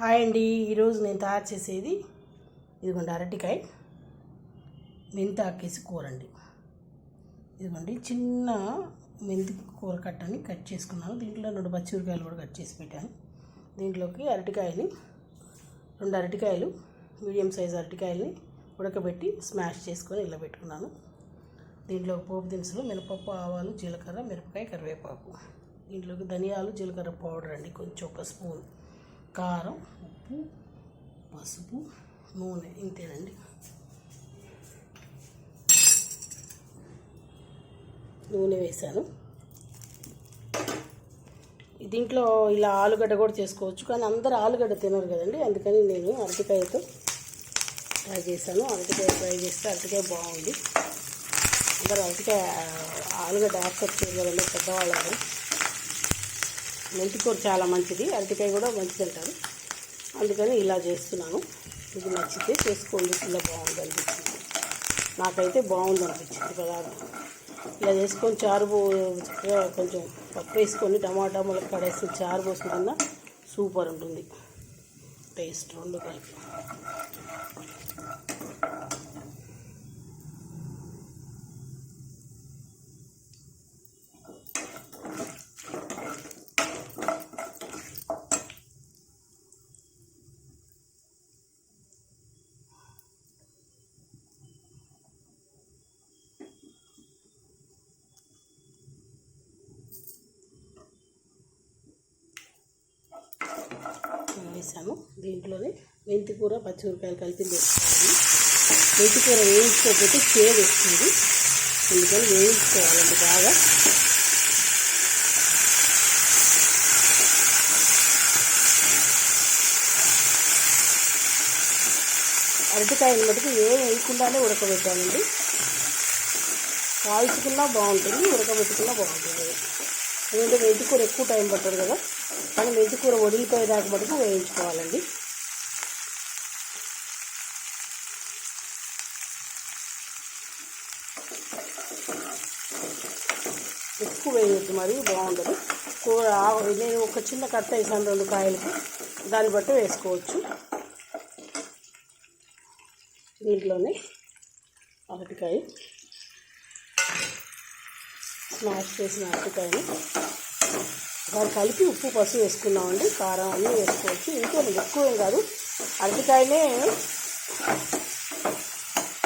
Hi అండి ఈరోజు నేను తయారు చేసేది ఇదిగోండి అరటికాయ మెంతి ఆకేసి కూర అండి. ఇదిగోండి చిన్న మెంతి కూర కట్టని కట్ చేసుకున్నాను. దీంట్లో రెండు పచ్చిమిరకాయలు కూడా కట్ చేసి పెట్టాను. దీంట్లోకి అరటికాయని రెండు అరటికాయలు మీడియం సైజ్ అరటికాయలని ఉడకబెట్టి స్మాష్ చేసుకొని ఇలా పెట్టుకున్నాను. దీంట్లో పోపు దినుసులు మినపప్పు ఆవాలు జీలకర్ర మిరపకాయ కరివేపాకు. దీంట్లోకి ధనియాలు జీలకర్ర పౌడర్ అండి కొంచెం ఒక స్పూన్. కారం ఉప్పు పసుపు నూనె ఇంతేనండి. నూనె వేశాను. దీంట్లో ఇలా ఆలుగడ్డ కూడా చేసుకోవచ్చు కానీ అందరూ ఆలుగడ్డ తినరు కదండి అందుకని నేను అరటికాయతో ట్రై చేశాను. అరటికాయ ట్రై చేస్తే అరటికాయ బాగుంది. అందరూ అరటికాయ ఆలుగడ్డ యాక్సెప్ట్ చేయగలండి పెద్దవాళ్ళు మెంతికూర చాలా మంచిది. అరటికాయ కూడా మంచిది అంటారు. అందుకని ఇలా చేస్తున్నాను. ఇది నచ్చితే చేసుకోండి. ఇలా బాగుంది అనిపించింది నాకైతే బాగుంది అనిపించింది పదార్థం. ఇలా చేసుకొని చారు పో కొంచెం పప్పు వేసుకొని టమాటా ములక కడేసి చారు పోసుకున్న సూపర్ ఉంటుంది. టేస్ట్ రెండు కలిపి. వేసాను దీంట్లోనే మెంతి కూర పచ్చిమిరకాయలు కలిపి వేసుకోవాలి. మెంతి కూర వేయించుకోకపోతే చేదు వస్తుంది. అందుకని వేయించుకోవాలండి బాగా. అరటికాయలు మటుకు ఏం వేయకుండానే ఉడకబెట్టానండి కాల్చుకున్నా బాగుంటుంది ఉడకబెట్టుకున్నా బాగుంటుంది. ఎందుకంటే మెంతి కూర ఎక్కువ టైం పట్టదు కదా. కానీ మెంతి కూర వదిలిపోయేదాకా మటుకు వేయించుకోవాలండి. ఎక్కువ వేయొద్దు మరి బాగుండదు. కూర నేను ఒక చిన్న కట్ట వేసాను రెండు కాయలకి దాన్ని బట్టి వేసుకోవచ్చు. దీంట్లోనే అరటికాయ. స్మాష్ చేసిన అరటికాయని దాన్ని కలిపి ఉప్పు పసుపు వేసుకున్నామండి. కారం అన్నీ వేసుకోవచ్చు. ఇంకేం ఎక్కువ ఏం కాదు. అరటికాయనే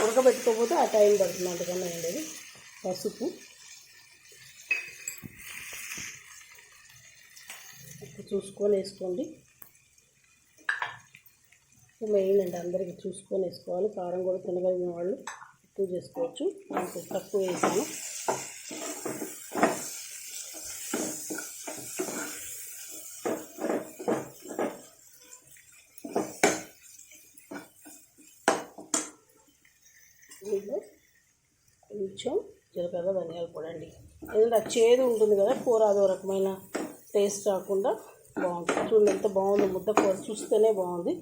ఉడకబెట్టుకోకపోతే ఆ టైం పడుతుంది. అంతకన్నా ఉండేది పసుపు. చూసుకొని వేసుకోండి. ఉప్పు మెయిన్ అండి అందరికీ చూసుకొని వేసుకోవాలి. కారం కూడా తినగలిగిన వాళ్ళు ఎక్కువ చేసుకోవచ్చు. నాకు తక్కువ వేసాను దీంట్లో కొంచెం జీలకర్ర ధనియాల పొడి అండి. ఎందుకంటే ఆ చేదు ఉంటుంది కదా కూర అదో రకమైన టేస్ట్ రాకుండా బాగుంటుంది. చూడండి ఎంత బాగుంది ముద్ద కూర చూస్తేనే బాగుంది.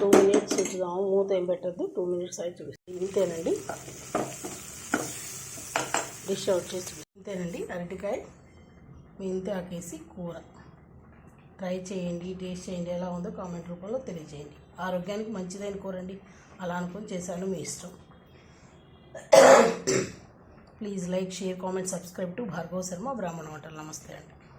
టూ మినిట్స్ ఉంచుదాము మూత ఏం పెట్టద్దు టూ మినిట్స్ అయితే చూపిస్తాం. ఇంతేనండి. డిష్ అవుట్ చేసి ఇంతేనండి. అరటికాయ మెంతి ఆకేసి కూర. ట్రై చేయండి టేస్ట్ చేయండి ఎలా ఉందో కామెంట్ రూపంలో తెలియజేయండి. ఆరోగ్యానికి మంచిదని కోరండి. అలా అనుకొని చేశాను మీ ఇష్టం. Please like share comment subscribe to Bhargava Sharma బ్రాహ్మణ వంటలు. నమస్తే అండి.